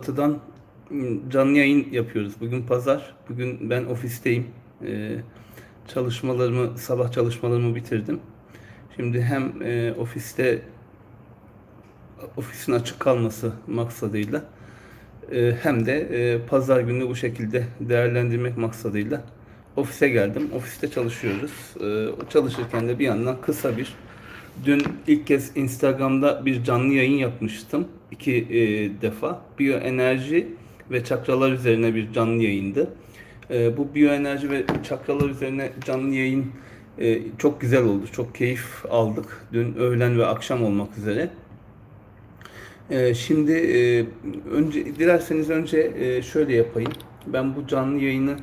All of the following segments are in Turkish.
Batı'dan ım, canlı yayın yapıyoruz. Bugün pazar. Bugün ben ofisteyim. Ee, çalışmalarımı, sabah çalışmalarımı bitirdim. Şimdi hem e, ofiste ofisin açık kalması maksadıyla e, hem de e, pazar günü bu şekilde değerlendirmek maksadıyla ofise geldim. Ofiste çalışıyoruz. E, çalışırken de bir yandan kısa bir Dün ilk kez Instagram'da bir canlı yayın yapmıştım. iki e, defa. Biyoenerji ve çakralar üzerine bir canlı yayındı. E, bu biyoenerji ve çakralar üzerine canlı yayın e, çok güzel oldu. Çok keyif aldık. Dün öğlen ve akşam olmak üzere. E, şimdi e, önce dilerseniz önce e, şöyle yapayım. Ben bu canlı yayını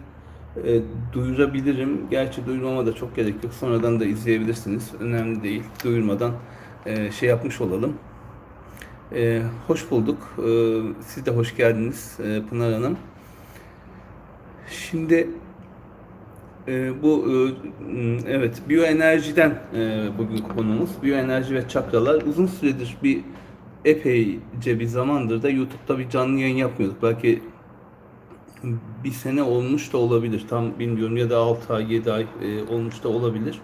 e, duyurabilirim. Gerçi duyurmama da çok gerek yok. Sonradan da izleyebilirsiniz. Önemli değil. Duyurmadan e, şey yapmış olalım. E, hoş bulduk. E, siz de hoş geldiniz e, Pınar Hanım. Şimdi e, bu e, evet biyoenerjiden e, bugün konumuz. Biyoenerji ve çakralar. Uzun süredir bir epeyce bir zamandır da YouTube'da bir canlı yayın yapmıyorduk. Belki bir sene olmuş da olabilir. Tam bilmiyorum ya da 6 ay 7 ay e, olmuş da olabilir.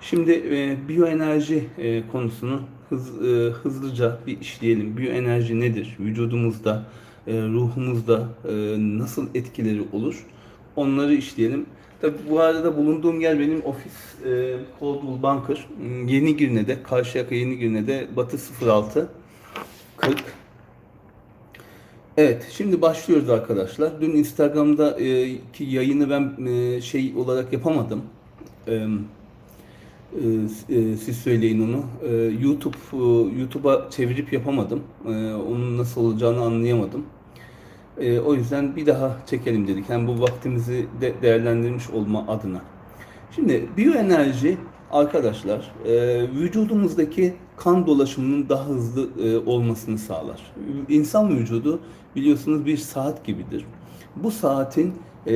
Şimdi e, biyoenerji e, konusunu hız, e, hızlıca bir işleyelim. Biyoenerji nedir? Vücudumuzda, e, ruhumuzda e, nasıl etkileri olur? Onları işleyelim. Tabii bu arada bulunduğum yer benim ofis e, Coldwell Bunker. Yeni Girne'de, Karşıyaka Yeni Girne'de Batı 06 40 Evet, şimdi başlıyoruz arkadaşlar. Dün Instagram'da e, ki yayını ben e, şey olarak yapamadım. E, e, e, siz söyleyin onu. E, YouTube e, YouTube'a çevirip yapamadım. E, onun nasıl olacağını anlayamadım. E, o yüzden bir daha çekelim dedik. Hem bu vaktimizi de değerlendirmiş olma adına. Şimdi biyoenerji arkadaşlar e, vücudumuzdaki kan dolaşımının daha hızlı e, olmasını sağlar. İnsan vücudu biliyorsunuz bir saat gibidir. Bu saatin e,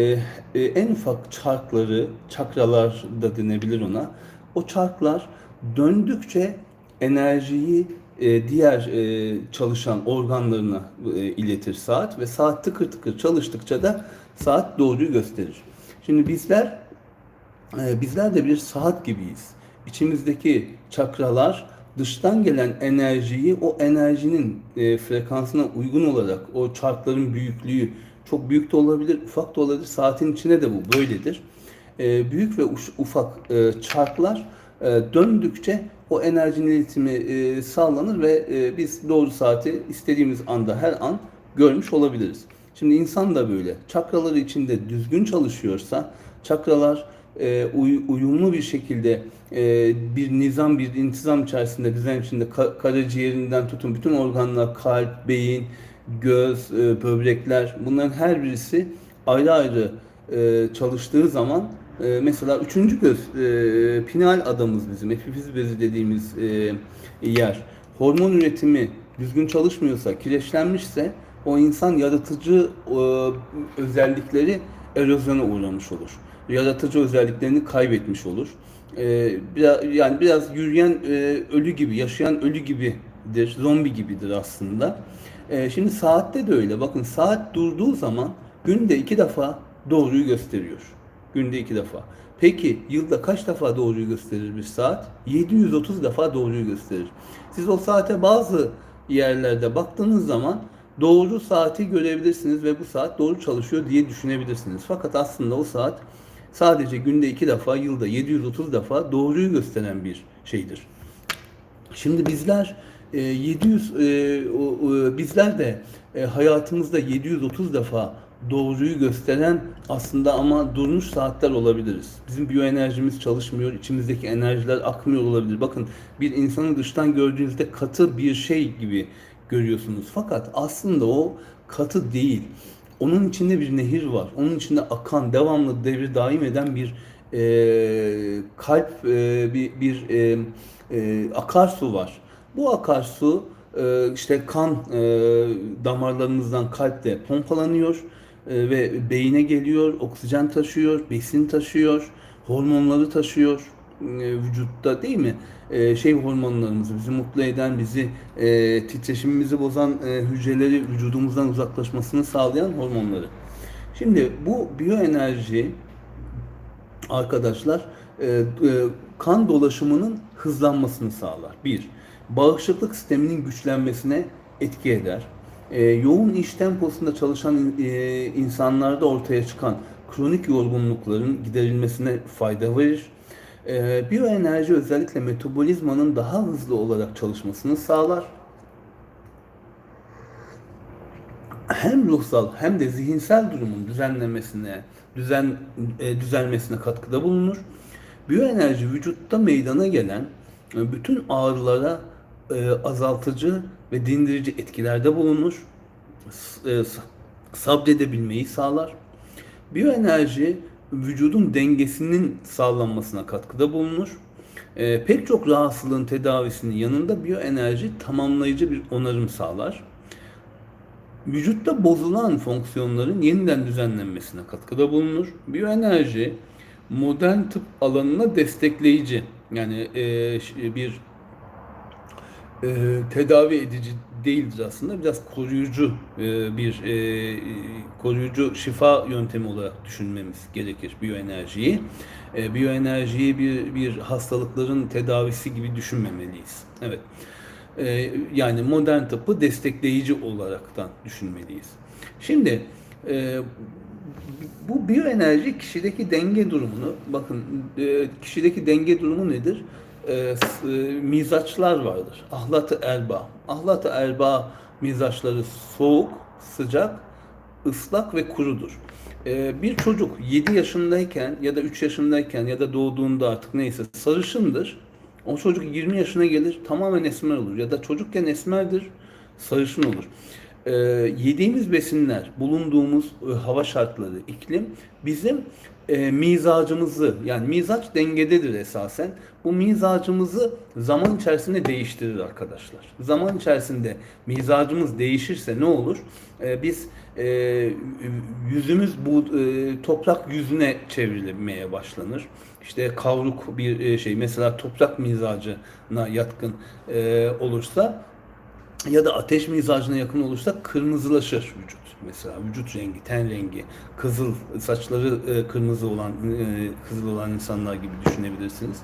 e, en ufak çarkları, çakralar da denebilir ona. O çarklar döndükçe enerjiyi e, diğer e, çalışan organlarına e, iletir saat ve saat tıkır tıkır çalıştıkça da saat doğruyu gösterir. Şimdi bizler ee, bizler de bir saat gibiyiz. İçimizdeki çakralar dıştan gelen enerjiyi o enerjinin e, frekansına uygun olarak o çarkların büyüklüğü çok büyük de olabilir, ufak da olabilir. Saatin içine de bu böyledir. E, büyük ve ufak e, çarklar e, döndükçe o enerjinin iletimi e, sağlanır ve e, biz doğru saati istediğimiz anda her an görmüş olabiliriz. Şimdi insan da böyle. Çakraları içinde düzgün çalışıyorsa çakralar e, uy- uyumlu bir şekilde e, bir nizam, bir intizam içerisinde, düzen içinde ka- karaciğerinden tutun bütün organlar, kalp, beyin, göz, e, böbrekler bunların her birisi ayrı ayrı e, çalıştığı zaman e, mesela üçüncü göz, e, pinal adamız bizim, epifiz bezi dediğimiz e, yer. Hormon üretimi düzgün çalışmıyorsa, kireçlenmişse o insan yaratıcı e, özellikleri erozyona uğramış olur. Yaratıcı özelliklerini kaybetmiş olur. E, biraz, yani biraz yürüyen e, ölü gibi, yaşayan ölü gibidir, zombi gibidir aslında. E, şimdi saatte de öyle. Bakın saat durduğu zaman günde iki defa doğruyu gösteriyor. Günde iki defa. Peki yılda kaç defa doğruyu gösterir bir saat? 730 defa doğruyu gösterir. Siz o saate bazı yerlerde baktığınız zaman doğru saati görebilirsiniz ve bu saat doğru çalışıyor diye düşünebilirsiniz. Fakat aslında o saat sadece günde iki defa, yılda 730 defa doğruyu gösteren bir şeydir. Şimdi bizler e, 700 e, o, bizler de e, hayatımızda 730 defa doğruyu gösteren aslında ama durmuş saatler olabiliriz. Bizim biyoenerjimiz çalışmıyor, içimizdeki enerjiler akmıyor olabilir. Bakın bir insanı dıştan gördüğünüzde katı bir şey gibi görüyorsunuz. Fakat aslında o katı değil. Onun içinde bir nehir var. Onun içinde akan, devamlı devri daim eden bir e, kalp, e, bir, bir e, e, akarsu var. Bu akarsu e, işte kan e, damarlarımızdan kalpte pompalanıyor e, ve beyine geliyor, oksijen taşıyor, besin taşıyor, hormonları taşıyor. E, vücutta değil mi? E, şey hormonlarımızı, bizi mutlu eden, bizi e, titreşimimizi bozan hücreleri vücudumuzdan uzaklaşmasını sağlayan hormonları. Şimdi bu biyoenerji arkadaşlar kan dolaşımının hızlanmasını sağlar. Bir, bağışıklık sisteminin güçlenmesine etki eder. Yoğun iş temposunda çalışan insanlarda ortaya çıkan kronik yorgunlukların giderilmesine fayda verir. E, biyoenerji özellikle metabolizmanın daha hızlı olarak çalışmasını sağlar. hem ruhsal hem de zihinsel durumun düzenlemesine, düzen e, düzelmesine katkıda bulunur. Biyoenerji vücutta meydana gelen e, bütün ağrılara e, azaltıcı ve dindirici etkilerde bulunur. E, sabredebilmeyi sağlar. Biyoenerji vücudun dengesinin sağlanmasına katkıda bulunur. E, pek çok rahatsızlığın tedavisinin yanında biyoenerji tamamlayıcı bir onarım sağlar vücutta bozulan fonksiyonların yeniden düzenlenmesine katkıda bulunur. Biyoenerji modern tıp alanına destekleyici yani e, bir e, tedavi edici değildir aslında biraz koruyucu e, bir e, koruyucu şifa yöntemi olarak düşünmemiz gerekir biyoenerjiyi. E, biyoenerjiyi bir bir hastalıkların tedavisi gibi düşünmemeliyiz. Evet. E, yani modern tıbbı destekleyici olaraktan düşünmeliyiz. Şimdi e, bu biyoenerji kişideki denge durumunu, bakın e, kişideki denge durumu nedir? E, e, mizaçlar vardır. Ahlat-ı erba. Ahlat-ı erba mizaçları soğuk, sıcak, ıslak ve kurudur. E, bir çocuk 7 yaşındayken ya da 3 yaşındayken ya da doğduğunda artık neyse sarışındır. O çocuk 20 yaşına gelir tamamen esmer olur. Ya da çocukken esmerdir, sarışın olur. Ee, yediğimiz besinler, bulunduğumuz e, hava şartları, iklim bizim e, mizacımızı yani mizaç dengededir esasen. Bu mizacımızı zaman içerisinde değiştirir arkadaşlar. Zaman içerisinde mizacımız değişirse ne olur? Ee, biz e, yüzümüz bu e, toprak yüzüne çevrilmeye başlanır. İşte kavruk bir e, şey mesela toprak mizacına yatkın e, olursa ya da ateş mizacına yakın olursa kırmızılaşır vücut. Mesela vücut rengi, ten rengi, kızıl, saçları e, kırmızı olan, e, kızıl olan insanlar gibi düşünebilirsiniz.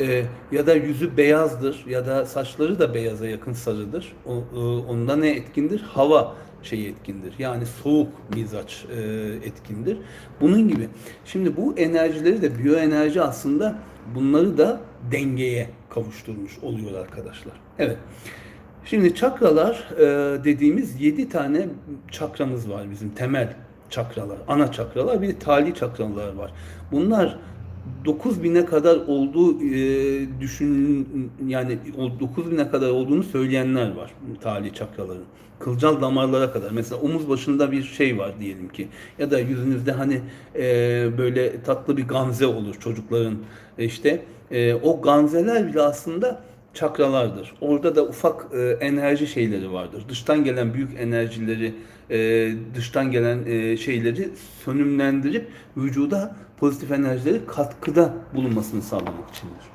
E, ya da yüzü beyazdır ya da saçları da beyaza yakın sarıdır. O, e, onda ne etkindir? Hava şey etkindir. Yani soğuk mizaç e, etkindir. Bunun gibi. Şimdi bu enerjileri de biyoenerji aslında bunları da dengeye kavuşturmuş oluyor arkadaşlar. Evet. Şimdi çakralar e, dediğimiz 7 tane çakramız var bizim temel çakralar, ana çakralar bir de tali çakralar var. Bunlar 9000'e kadar olduğu e, düşün yani o 9000'e kadar olduğunu söyleyenler var tali çakraların. Kılcal damarlara kadar. Mesela omuz başında bir şey var diyelim ki. Ya da yüzünüzde hani e, böyle tatlı bir gamze olur çocukların. E, işte e, o gamzeler bile aslında çakralardır. Orada da ufak e, enerji şeyleri vardır. Dıştan gelen büyük enerjileri, e, dıştan gelen e, şeyleri sönümlendirip vücuda pozitif enerjileri katkıda bulunmasını sağlamak içindir.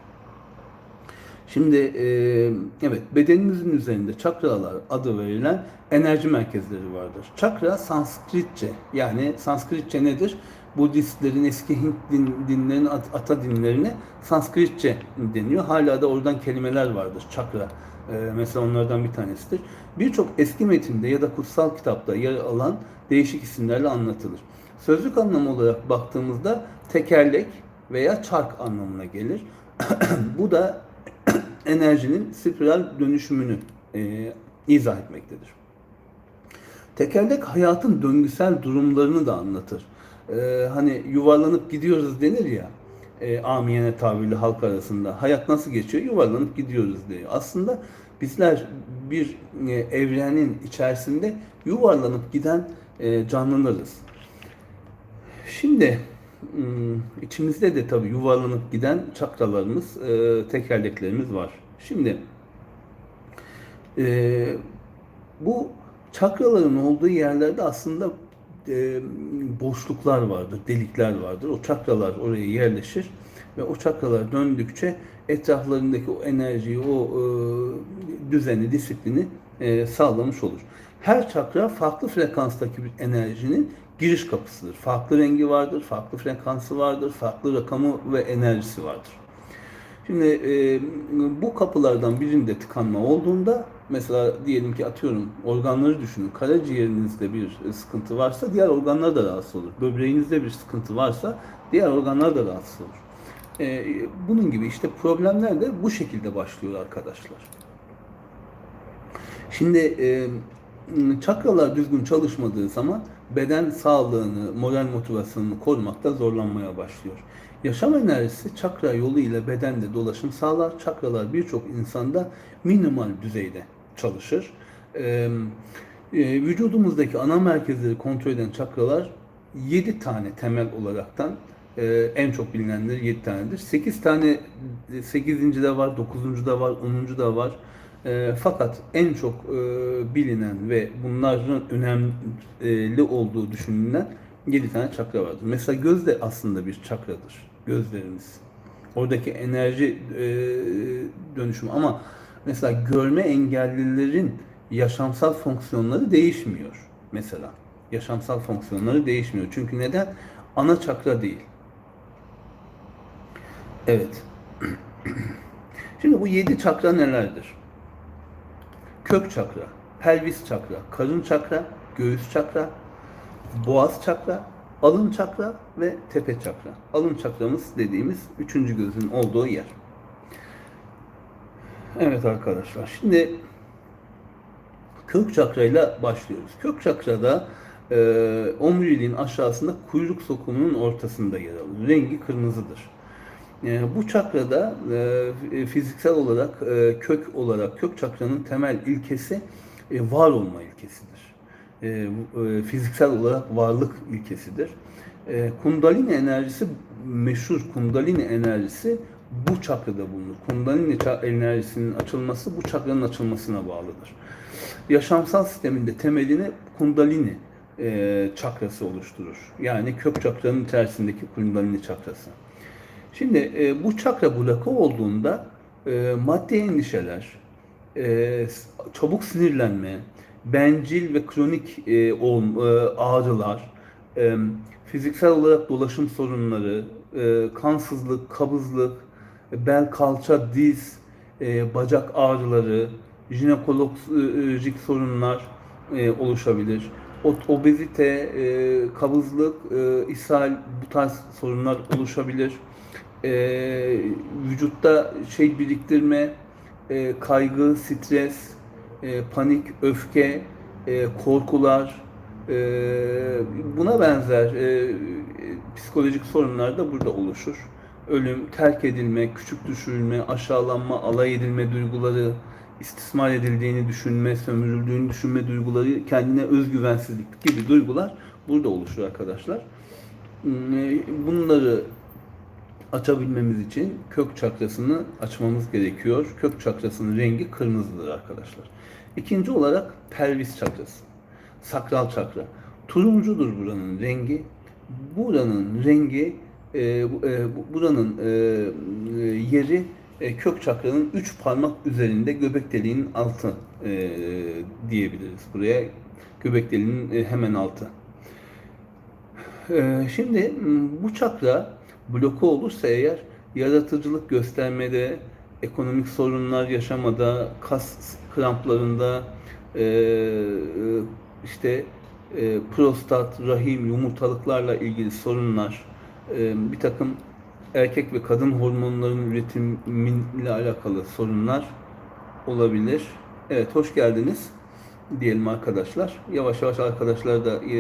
Şimdi e, evet bedenimizin üzerinde çakralar adı verilen enerji merkezleri vardır. Çakra Sanskritçe yani Sanskritçe nedir? Budistlerin eski Hint din, dinlerin at- ata dinlerine Sanskritçe deniyor. Hala da oradan kelimeler vardır. Çakra e, mesela onlardan bir tanesidir. Birçok eski metinde ya da kutsal kitapta yer alan değişik isimlerle anlatılır. Sözlük anlamı olarak baktığımızda tekerlek veya çark anlamına gelir. Bu da enerjinin spiral dönüşümünü e, izah etmektedir. Tekerlek hayatın döngüsel durumlarını da anlatır. E, hani yuvarlanıp gidiyoruz denir ya, e, amiyane tabirle halk arasında. Hayat nasıl geçiyor? Yuvarlanıp gidiyoruz diyor. Aslında bizler bir e, evrenin içerisinde yuvarlanıp giden e, canlılarız. Şimdi içimizde de tabii yuvarlanıp giden çakralarımız, tekerleklerimiz var. Şimdi bu çakraların olduğu yerlerde aslında boşluklar vardır, delikler vardır. O çakralar oraya yerleşir ve o çakralar döndükçe etraflarındaki o enerjiyi, o düzeni, disiplini sağlamış olur. Her çakra farklı frekanstaki bir enerjinin giriş kapısıdır. Farklı rengi vardır, farklı frekansı vardır, farklı rakamı ve enerjisi vardır. Şimdi e, bu kapılardan birinde tıkanma olduğunda mesela diyelim ki atıyorum organları düşünün. Karaciğerinizde bir sıkıntı varsa diğer organlar da rahatsız olur. Böbreğinizde bir sıkıntı varsa diğer organlar da rahatsız olur. E, bunun gibi işte problemler de bu şekilde başlıyor arkadaşlar. Şimdi e, çakralar düzgün çalışmadığı zaman beden sağlığını, moral motivasyonunu korumakta zorlanmaya başlıyor. Yaşam enerjisi çakra yolu ile bedende dolaşım sağlar. Çakralar birçok insanda minimal düzeyde çalışır. Ee, e, vücudumuzdaki ana merkezleri kontrol eden çakralar 7 tane temel olaraktan e, en çok bilinenleri 7 tanedir. 8 tane 8. de var, 9. da var, 10. da var. E, fakat en çok e, bilinen ve bunların önemli olduğu düşünülen 7 tane çakra vardır. Mesela göz de aslında bir çakradır. Gözlerimiz. Oradaki enerji e, dönüşümü ama mesela görme engellilerin yaşamsal fonksiyonları değişmiyor. Mesela yaşamsal fonksiyonları değişmiyor. Çünkü neden? Ana çakra değil. Evet. Şimdi bu yedi çakra nelerdir? Kök çakra, pelvis çakra, karın çakra, göğüs çakra, boğaz çakra, alın çakra ve tepe çakra. Alın çakramız dediğimiz üçüncü gözün olduğu yer. Evet arkadaşlar şimdi kök çakrayla başlıyoruz. Kök çakrada e, omuriliğin aşağısında kuyruk sokumunun ortasında yer alır. Rengi kırmızıdır. E, bu çakrada e, fiziksel olarak e, kök olarak kök çakranın temel ilkesi e, var olma ilkesidir. E, e, fiziksel olarak varlık ilkesidir. E, kundalini enerjisi meşhur kundalini enerjisi bu çakrada bulunur. Kundalini enerjisinin açılması bu çakranın açılmasına bağlıdır. Yaşamsal sisteminde temelini kundalini e, çakrası oluşturur. Yani kök çakranın içerisindeki kundalini çakrası. Şimdi e, bu çakra bloke olduğunda e, maddi endişeler, e, çabuk sinirlenme, bencil ve kronik e, ol, e, ağrılar, e, fiziksel olarak dolaşım sorunları, e, kansızlık, kabızlık, bel, kalça, diz, e, bacak ağrıları, jinekolojik sorunlar e, oluşabilir. Obezite, e, kabızlık, e, ishal bu tarz sorunlar oluşabilir. E, vücutta şey biriktirme, e, kaygı, stres, e, panik, öfke, e, korkular, e, buna benzer e, psikolojik sorunlar da burada oluşur. Ölüm, terk edilme, küçük düşürülme, aşağılanma, alay edilme duyguları, istismar edildiğini düşünme, sömürüldüğünü düşünme duyguları, kendine özgüvensizlik gibi duygular burada oluşur arkadaşlar. Bunları açabilmemiz için kök çakrasını açmamız gerekiyor. Kök çakrasının rengi kırmızıdır arkadaşlar. İkinci olarak pelvis çakrası. Sakral çakra. Turuncudur buranın rengi. Buranın rengi e, e, buranın e, yeri e, kök çakranın üç parmak üzerinde göbek deliğinin altı e, diyebiliriz. Buraya göbek deliğinin e, hemen altı. E, şimdi bu çakra bloke olursa eğer yaratıcılık göstermede, ekonomik sorunlar yaşamada, kas kramplarında, e, işte e, prostat, rahim, yumurtalıklarla ilgili sorunlar, e, bir takım erkek ve kadın hormonlarının üretimiyle alakalı sorunlar olabilir. Evet, hoş geldiniz diyelim arkadaşlar. Yavaş yavaş arkadaşlar da e,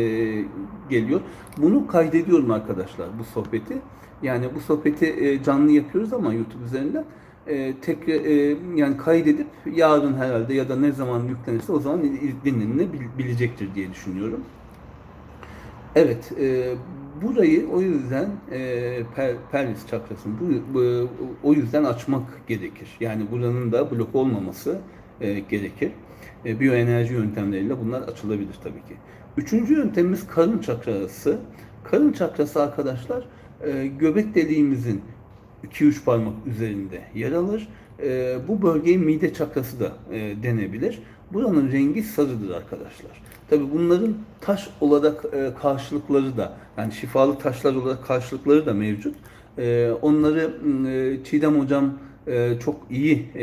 geliyor. Bunu kaydediyorum arkadaşlar bu sohbeti. Yani bu sohbeti e, canlı yapıyoruz ama YouTube üzerinden e, tekrar e, yani kaydedip yarın herhalde ya da ne zaman yüklenirse o zaman dinlenilebilecektir diye düşünüyorum. Evet, e, burayı o yüzden e, per, pelvis çakrasını bu, bu, o yüzden açmak gerekir. Yani buranın da blok olmaması e, gerekir. E, biyoenerji yöntemleriyle bunlar açılabilir tabii ki. Üçüncü yöntemimiz karın çakrası. Karın çakrası arkadaşlar e, göbek deliğimizin 2-3 parmak üzerinde yer alır. E, bu bölgeye mide çakrası da e, denebilir. Buranın rengi sarıdır arkadaşlar. Tabi bunların taş olarak e, karşılıkları da yani şifalı taşlar olarak karşılıkları da mevcut. E, onları e, Çiğdem hocam e, çok iyi e,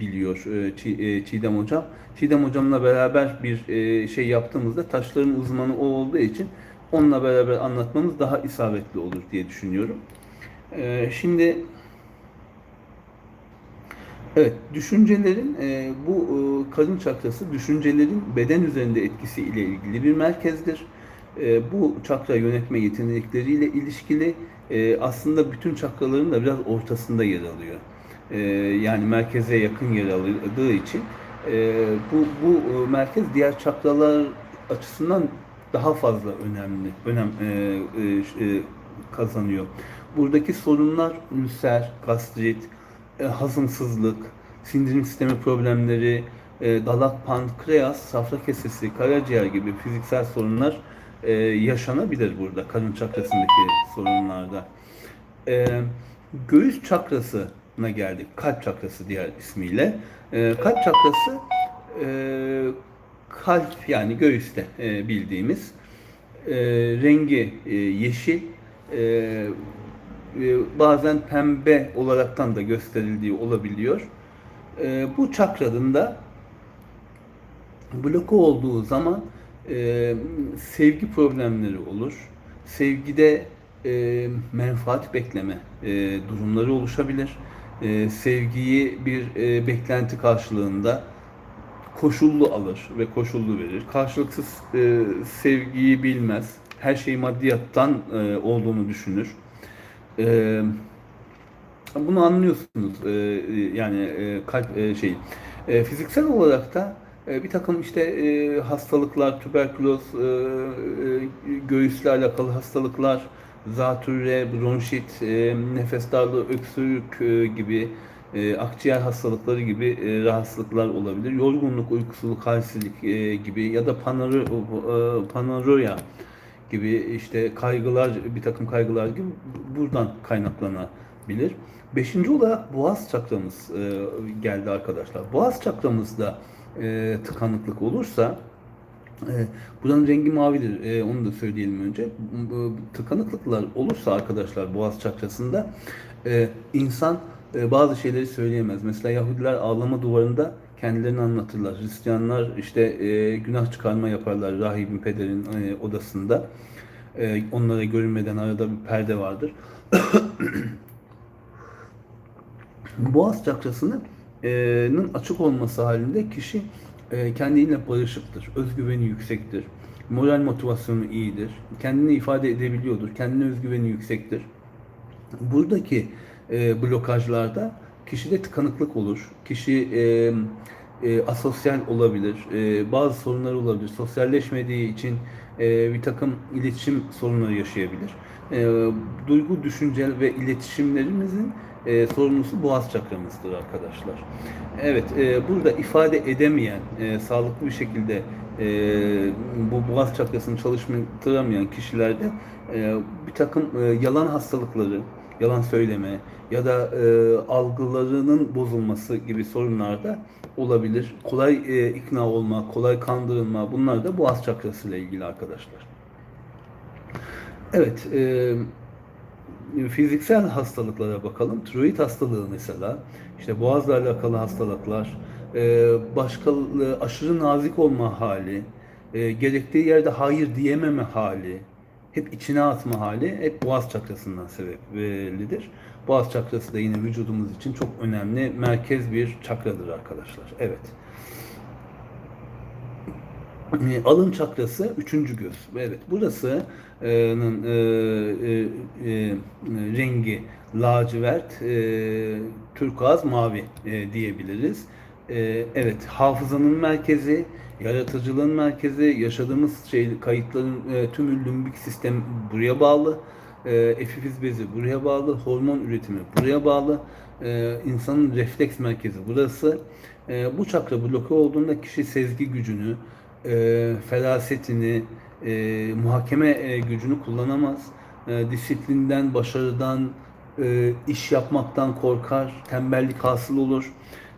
biliyor e, Çi- e, Çiğdem hocam. Çiğdem hocamla beraber bir e, şey yaptığımızda taşların uzmanı o olduğu için onunla beraber anlatmamız daha isabetli olur diye düşünüyorum. E, şimdi Evet, düşüncelerin e, bu e, karın çakrası düşüncelerin beden üzerinde etkisi ile ilgili bir merkezdir. E, bu çakra yönetme yetenekleriyle ilişkili e, aslında bütün çakraların da biraz ortasında yer alıyor. E, yani merkeze yakın yer aldığı için e, bu bu e, merkez diğer çakralar açısından daha fazla önemli, önem e, e, e, kazanıyor. Buradaki sorunlar ülser, gastrit, e, hazımsızlık, sindirim sistemi problemleri, e, dalak, pankreas, safra kesesi, karaciğer gibi fiziksel sorunlar e, yaşanabilir burada karın çakrasındaki sorunlarda. E, göğüs çakrasına geldik. Kalp çakrası diğer ismiyle. E, kalp çakrası e, kalp yani göğüste e, bildiğimiz e, rengi e, yeşil e, e, bazen pembe olaraktan da gösterildiği olabiliyor. E, bu çakranın da bloke olduğu zaman e, sevgi problemleri olur. Sevgide e, menfaat bekleme e, durumları oluşabilir. E, sevgiyi bir e, beklenti karşılığında koşullu alır ve koşullu verir. Karşılıksız e, sevgiyi bilmez. Her şey maddiyattan e, olduğunu düşünür. E, bunu anlıyorsunuz. E, yani e, kalp e, şey. E, fiziksel olarak da bir takım işte e, hastalıklar, tüberküloz, e, e, göğüsle alakalı hastalıklar, zatürre, bronşit, e, nefes darlığı, öksürük e, gibi e, akciğer hastalıkları gibi e, rahatsızlıklar olabilir. Yorgunluk, uykusuzluk, halsizlik e, gibi ya da panaro, e, panaroya gibi işte kaygılar, bir takım kaygılar gibi buradan kaynaklanabilir. Beşinci olarak boğaz çakramız e, geldi arkadaşlar. Boğaz çakramızda e, tıkanıklık olursa e, buranın rengi mavidir. E, onu da söyleyelim önce. Bu Tıkanıklıklar olursa arkadaşlar boğaz çakrasında e, insan e, bazı şeyleri söyleyemez. Mesela Yahudiler ağlama duvarında kendilerini anlatırlar. Hristiyanlar işte e, günah çıkarma yaparlar rahibin pederin e, odasında. E, onlara görünmeden arada bir perde vardır. Boğaz çakrasının e, açık olması halinde kişi kendiyle barışıktır, özgüveni yüksektir, moral motivasyonu iyidir, kendini ifade edebiliyordur, kendine özgüveni yüksektir. Buradaki e, blokajlarda kişide tıkanıklık olur, kişi asosyal olabilir, bazı sorunlar olabilir, sosyalleşmediği için bir takım iletişim sorunları yaşayabilir. Duygu, düşünce ve iletişimlerimizin e, sorumlusu boğaz çakramızdır arkadaşlar. Evet, e, burada ifade edemeyen, e, sağlıklı bir şekilde e, bu boğaz çakrasını çalıştıramayan kişilerde e, bir takım e, yalan hastalıkları, yalan söyleme ya da e, algılarının bozulması gibi sorunlar da olabilir. Kolay e, ikna olma, kolay kandırılma bunlar da boğaz çakrası ile ilgili arkadaşlar. Evet, e, fiziksel hastalıklara bakalım. Tiroid hastalığı mesela, işte boğazla alakalı hastalıklar, e, başka e, aşırı nazik olma hali, e, gerektiği yerde hayır diyememe hali, hep içine atma hali hep boğaz çakrasından sebeplidir. Boğaz çakrası da yine vücudumuz için çok önemli merkez bir çakradır arkadaşlar. Evet. E, Alın çakrası üçüncü göz. Evet, burasının e, e, e, rengi lacivert, e, turkuaz, mavi e, diyebiliriz. E, evet, hafızanın merkezi, yaratıcılığın merkezi, yaşadığımız şey kayıtların e, tümü limbik sistem buraya bağlı. E, epifiz bezi buraya bağlı, hormon üretimi buraya bağlı. E, insanın refleks merkezi burası. E, bu çakra bloke olduğunda kişi sezgi gücünü, e, ferasetini, e, muhakeme e, gücünü kullanamaz. E, disiplinden, başarıdan, e, iş yapmaktan korkar, tembellik hasıl olur.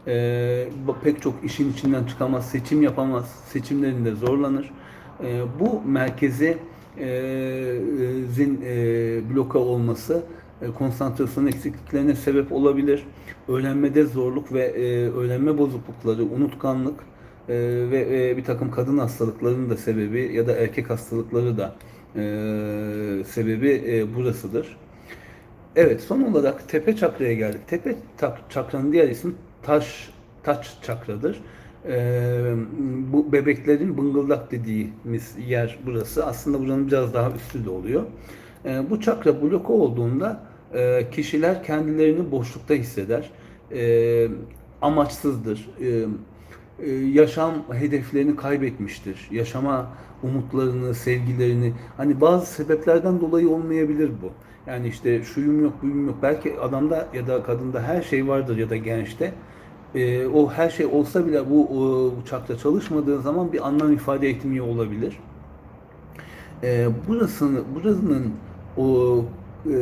E, pek çok işin içinden çıkamaz, seçim yapamaz, seçimlerinde zorlanır. E, bu merkeze e, e, zin e, bloka olması e, konsantrasyon eksikliklerine sebep olabilir. Öğrenmede zorluk ve e, öğrenme bozuklukları, unutkanlık e, ve e, bir takım kadın hastalıklarının da sebebi ya da erkek hastalıkları da e, sebebi e, burasıdır. Evet, son olarak tepe çakraya geldik. Tepe çakranın diğer ismi taş taç çakradır. Ee, bu bebeklerin bıngıldak dediğimiz yer burası. Aslında buranın biraz daha üstü de oluyor. Ee, bu çakra bloke olduğunda e, kişiler kendilerini boşlukta hisseder. Ee, amaçsızdır. E, yaşam hedeflerini kaybetmiştir. Yaşama umutlarını, sevgilerini hani bazı sebeplerden dolayı olmayabilir bu. Yani işte şuyum yok, buyum yok. Belki adamda ya da kadında her şey vardır ya da gençte. E, o her şey olsa bile bu, o, bu çakra çalışmadığı zaman bir anlam ifade etmiyor olabilir. E, burasını, burasının o e,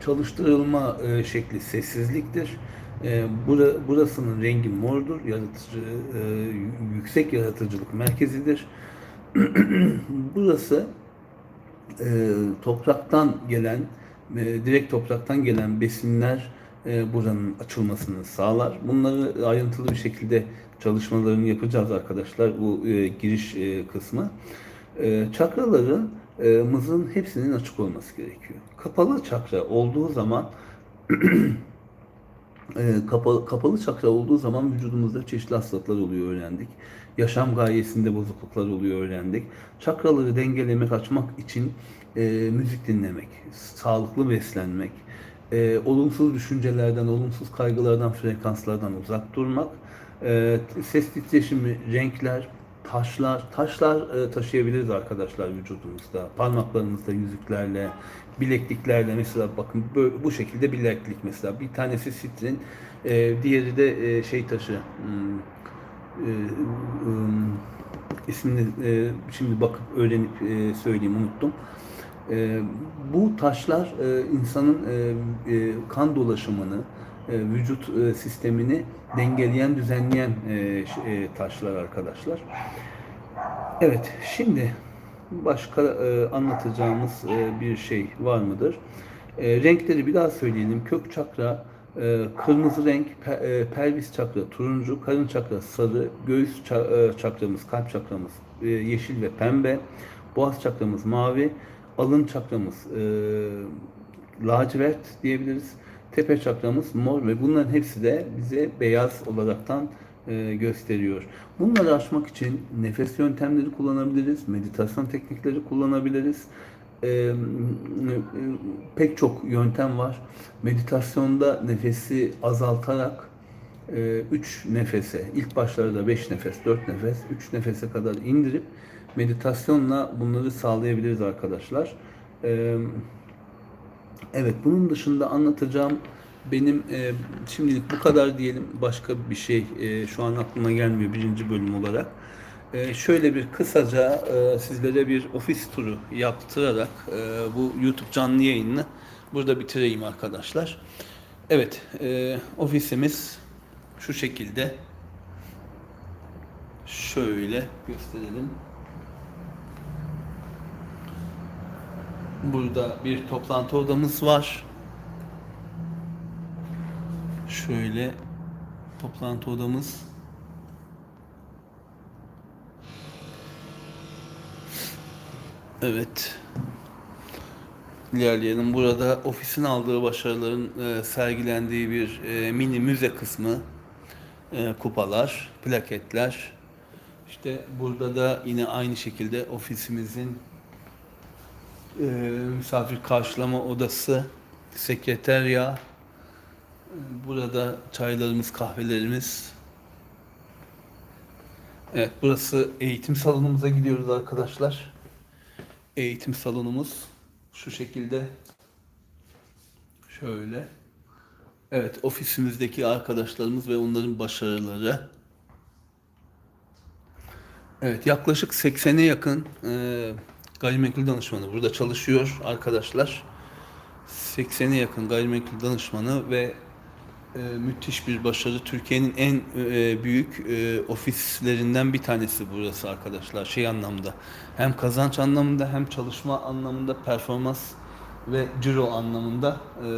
çalıştırılma e, şekli sessizliktir. E, bura, burasının rengi mordur, yaratıcı, e, yüksek yaratıcılık merkezidir. Burası e, topraktan gelen, e, direkt topraktan gelen besinler buranın açılmasını sağlar. Bunları ayrıntılı bir şekilde çalışmalarını yapacağız arkadaşlar bu giriş kısmı. Çakraların e, mızın hepsinin açık olması gerekiyor. Kapalı çakra olduğu zaman e, kapalı, kapalı çakra olduğu zaman vücudumuzda çeşitli hastalıklar oluyor öğrendik. Yaşam gayesinde bozukluklar oluyor öğrendik. Çakraları dengelemek, açmak için e, müzik dinlemek, sağlıklı beslenmek, e, olumsuz düşüncelerden, olumsuz kaygılardan, frekanslardan uzak durmak, e, ses titreşimi, renkler, taşlar, taşlar e, taşıyabiliriz arkadaşlar vücudumuzda. Parmaklarımızda yüzüklerle, bilekliklerle mesela bakın böyle, bu şekilde bileklik mesela. Bir tanesi sitrin, e, diğeri de e, şey taşı. Hmm, e, ım, ismini e, şimdi bakıp öğrenip e, söyleyeyim unuttum. E, bu taşlar e, insanın e, e, kan dolaşımını, e, vücut e, sistemini dengeleyen, düzenleyen e, e, taşlar arkadaşlar. Evet, şimdi başka e, anlatacağımız e, bir şey var mıdır? E, renkleri bir daha söyleyelim. Kök çakra e, kırmızı renk, pe- e, pelvis çakra turuncu, karın çakra sarı, göğüs ça- e, çakramız, kalp çakramız e, yeşil ve pembe, boğaz çakramız mavi, alın çakramız e, lacivert diyebiliriz. Tepe çakramız mor ve bunların hepsi de bize beyaz olaraktan e, gösteriyor. Bunları aşmak için nefes yöntemleri kullanabiliriz, meditasyon teknikleri kullanabiliriz. E, e, pek çok yöntem var. Meditasyonda nefesi azaltarak 3 nefese, ilk başlarda 5 nefes, 4 nefes, 3 nefese kadar indirip meditasyonla bunları sağlayabiliriz arkadaşlar. Evet, bunun dışında anlatacağım benim e, şimdilik bu kadar diyelim. Başka bir şey e, şu an aklıma gelmiyor birinci bölüm olarak. E, şöyle bir kısaca e, sizlere bir ofis turu yaptırarak e, bu YouTube canlı yayınını burada bitireyim arkadaşlar. Evet, e, ofisimiz şu şekilde. Şöyle gösterelim. Burada bir toplantı odamız var. Şöyle toplantı odamız. Evet. İlerleyelim. Burada ofisin aldığı başarıların e, sergilendiği bir e, mini müze kısmı. E, kupalar, plaketler. İşte burada da yine aynı şekilde ofisimizin e, misafir karşılama odası, sekreterya, burada çaylarımız, kahvelerimiz. Evet, burası eğitim salonumuza gidiyoruz arkadaşlar. Eğitim salonumuz şu şekilde. Şöyle. Evet, ofisimizdeki arkadaşlarımız ve onların başarıları. Evet, yaklaşık 80'e yakın e, gayrimenkul danışmanı burada çalışıyor arkadaşlar. 80'e yakın gayrimenkul danışmanı ve e, müthiş bir başarı. Türkiye'nin en e, büyük e, ofislerinden bir tanesi burası arkadaşlar. Şey anlamda hem kazanç anlamında hem çalışma anlamında performans ve ciro anlamında e,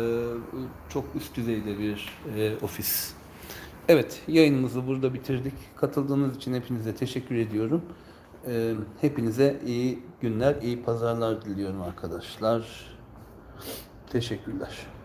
çok üst düzeyde bir e, ofis. Evet yayınımızı burada bitirdik. Katıldığınız için hepinize teşekkür ediyorum. E, hepinize iyi günler, iyi pazarlar diliyorum arkadaşlar. Teşekkürler.